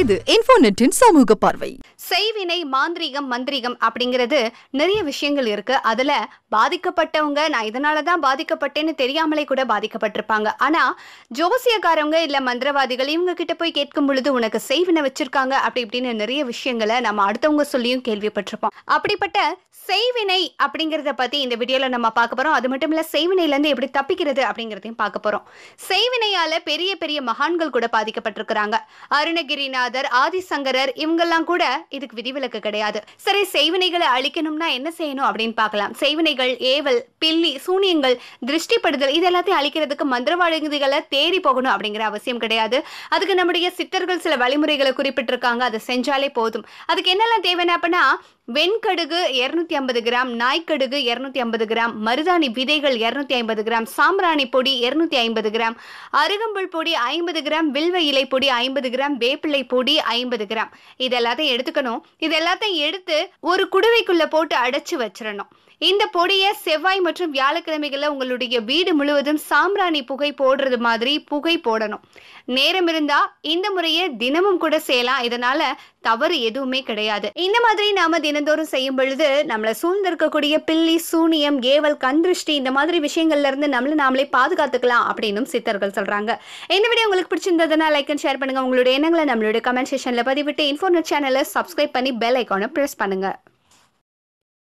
இது இன்ஃபோநெட்டின் சமூக பார்வை. செய்வினை மாந்திரீகம் மந்திரிகம் அப்படிங்கிறது நிறைய விஷயங்கள் இருக்கு. அதுல பாதிக்கப்பட்டவங்க நான் இதனால தான் பாதிக்கப்பட்டேன்னு தெரியாமலே கூட பாதிக்கப்பட்டிருப்பாங்க. ஆனா ஜோசியக்காரவங்க இல்ல மந்திரவாதிகள் இவங்க கிட்ட போய் கேட்கும் பொழுது உனக்கு செய்வினை வச்சிருக்காங்க அப்படி இப்படின்னு நிறைய விஷயங்களை நம்ம அடுத்தவங்க சொல்லியும் கேள்விப்பட்டிருப்போம். அப்படிப்பட்ட செய்வினை அப்படிங்கறத பத்தி இந்த வீடியோல நம்ம பார்க்க போறோம். அது மட்டும் இல்ல செய்வினையில இருந்து எப்படி தப்பிக்கிறது அப்படிங்கறதையும் பார்க்க போறோம். செய்வினையால பெரிய பெரிய மகான்கள் கூட பாதிக்கப்பட்டிருக்கிறாங்க. அருணகிரினா அருணகிரிநாதர் ஆதிசங்கரர் இவங்கெல்லாம் கூட இதுக்கு விதிவிலக்கு கிடையாது. சரி செய்வினைகளை அழிக்கணும்னா என்ன செய்யணும் அப்படின்னு பார்க்கலாம். செய்வினைகள் ஏவல் பில்லி சூனியங்கள் திருஷ்டிப்படுதல் இது எல்லாத்தையும் அழிக்கிறதுக்கு மந்திரவாதிகளை தேடி போகணும் அப்படிங்கிற அவசியம் கிடையாது. அதுக்கு நம்முடைய சித்தர்கள் சில வழிமுறைகளை குறிப்பிட்டிருக்காங்க. அதை செஞ்சாலே போதும். அதுக்கு என்னெல்லாம் தேவைன்னா அப்படின்னா வெண்கடுகு இரநூத்தி ஐம்பது கிராம் நாய்க்கடுகு இரநூத்தி ஐம்பது கிராம் மருதாணி விதைகள் இரநூத்தி ஐம்பது கிராம் சாம்பிராணி பொடி இருநூத்தி ஐம்பது கிராம் அருகம்புல் பொடி ஐம்பது கிராம் வில்வ இலை பொடி ஐம்பது கிராம் வேப்பிலை பொடி ஐம்பது கிராம். இது எல்லாத்தையும் எடுத்துக்கணும். இது எல்லாத்தையும் எடுத்து ஒரு குடுவைக்குள்ள போட்டு அடைச்சு வச்சிடணும் இந்த பொடியை செவ்வாய் மற்றும் வியாழக்கிழமைகளில் உங்களுடைய வீடு முழுவதும் சாம்பிராணி புகை போடுறது மாதிரி புகை போடணும். நேரம் இருந்தா இந்த முறையை தினமும் கூட செய்யலாம். இதனால தவறு எதுவுமே கிடையாது. இந்த மாதிரி நாம தினந்தோறும் செய்யும் பொழுது நம்மளை சூழ்ந்திருக்கக்கூடிய பில்லி சூனியம் ஏவல் கந்திருஷ்டி இந்த மாதிரி விஷயங்கள்ல இருந்து நம்மள நாமளே பாதுகாத்துக்கலாம் அப்படின்னும் சித்தர்கள் சொல்றாங்க. இந்த வீடியோ உங்களுக்கு பிடிச்சிருந்ததுன்னா லைக் அண்ட் ஷேர் பண்ணுங்க. உங்களுடைய எண்ணங்களை நம்மளுடைய கமெண்ட் செஷன்ல பதிவிட்டு இன்ஃபோர்னட் சேனலை சப்ஸ்கிரைப் பண்ணி பெல் ஐக்கானை ப்ரெஸ் பண்ணுங்க.